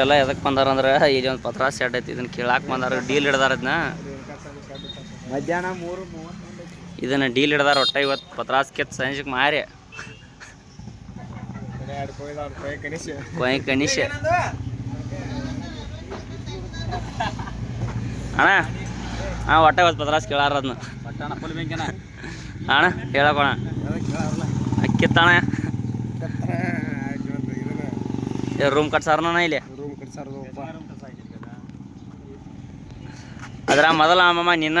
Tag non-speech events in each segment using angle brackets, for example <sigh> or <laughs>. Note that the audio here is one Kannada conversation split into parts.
ಎಲ್ಲ ಎದಕ್ಕೆ ಬಂದಾರ ಅಂದ್ರೆ ಇಲ್ಲಿ ಒಂದು ಪತ್ರ ಸೆಟ್ ಐತಿ ಇದನ್ನ ಕೇಳಾಕ್ ಬಂದಾರ ಡೀಲ್ ಹಿಡ್ದಾರ ಇದನ್ನ ಮಧ್ಯಾಹ್ನ ಮೂರು ಇದನ್ನ ಡೀಲ್ ಹಿಡ್ದಾರ ಒಟ್ಟ ಇವತ್ತು ಪತ್ರಾಸ್ ಕೆತ್ತ ಸಂಜೆಗೆ ಮಾರಿ. ಕೊಯ್ ಕನಿಷ ಅಣ್ಣ ಹಾಂ ಒಟ್ಟ ಇವತ್ತು ಪತ್ರಾಸ್ ಕೇಳಾರ ಅದನ್ನ ಅಣ್ಣ ಹೇಳಕೋಣ ಅಕ್ಕಿತ್ತಣ್ಣ ರೂಮ್ ಕಟ್ಸಾರ ಇಲ್ಲಿ? ಕಟ್ಸಾರದು ಅದ್ರ ಮೊದಲ ಅಮ್ಮಮ್ಮ ನಿನ್ನ.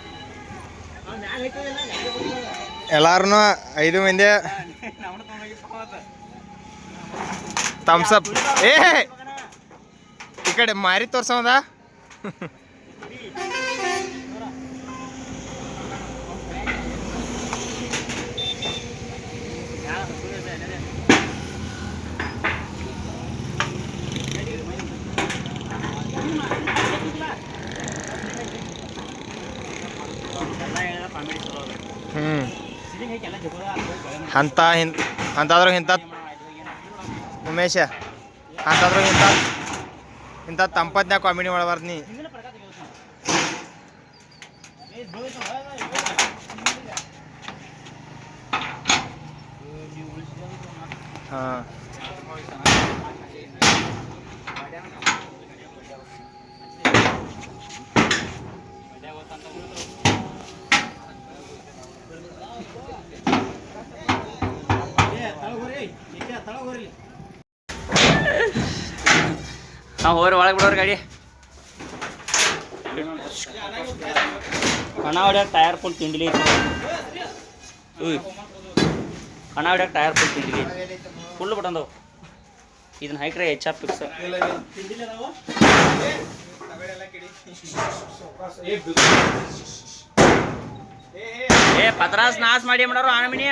ಎಲ್ಲಾರು ಐದು ಮಂದಿ. ತಮ್ಸಪ್ ಏ ಈ ಕಡೆ ಮಾರಿ ತೋರ್ಸೋದ? ಅಂತ ಹಿಂ ಅಂತಾದ್ರೂ ಇಂಥ ಉಮೇಶ ಅಂತಾದ್ರೂ ಇಂಥ ಇಂಥ ತಂಪತ್ನ್ಯಾಗ ಕಾಮಿಡಿ ಮಾಡಬಾರ್ದು ನೀ. ಹಾಂ. ಹಾಂ ಹೋರಿ ಒಳಗೆ ಬಿಡೋರು ಗಾಡಿ. ಕಣ ಟಯರ್ ಫುಲ್ ತಿಂಡಿಲಿ ಕಣ ಹೊಡ್ಯಾಕ ಟಯರ್ ಫುಲ್ ತಿಂಡಿಲಿ ಫುಲ್ ಬಿಟ್ಟಂದವು ಇದನ್ನ ಹೈಕ್ರೆ ಎಚ್ ಆಫ್ ಫಿಕ್ಸ್ ಏ, ಪತ್ರಾಸ್ ನಾಶ ಮಾಡಿ ಮಾಡೋರು ಆನಮಿನಿಯ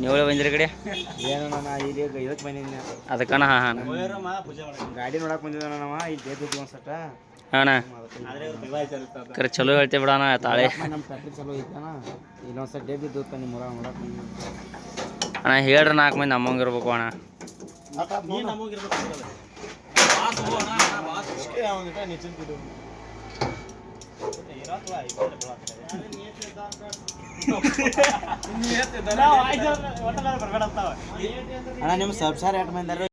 ನೀವೇ ಬಂದಿರಿ ಕಡೆ? ಏನಣ್ಣ ಇಲ್ಲಿ ಇದಕ್ಕೆ ಬಂದಿದ್ದೆ ಅದಕ್ಕನ ಹಾಂ ಹಾಂ. ಗಾಡಿ ನೋಡಕ್ ಬಂದಿದ್ದಾನ ನಾವ ಇಲ್ಲಿ ಕರೆ ಚಲೋ ಹೇಳ್ತೇವೆ ಬಿಡಣ ತಾಳೆ. ನಮ್ಮ ಫ್ಯಾಕ್ಟ್ರಿ ಚಲೋ ನಿಮ್ಮ ಊರಾಗ ಅಣ್ಣ ಹೇಳ್ರಿ ನಾಲ್ಕು ಮಂದಿ ನಮ್ಮಂಗೆ ಇರ್ಬೇಕು ಅಣ್ಣ. <laughs> <laughs> ಅಣ್ಣ ನಿಮ್ಮ ಸಬ್ಸಾರ್ ಎಟ್ ಮಂದಿ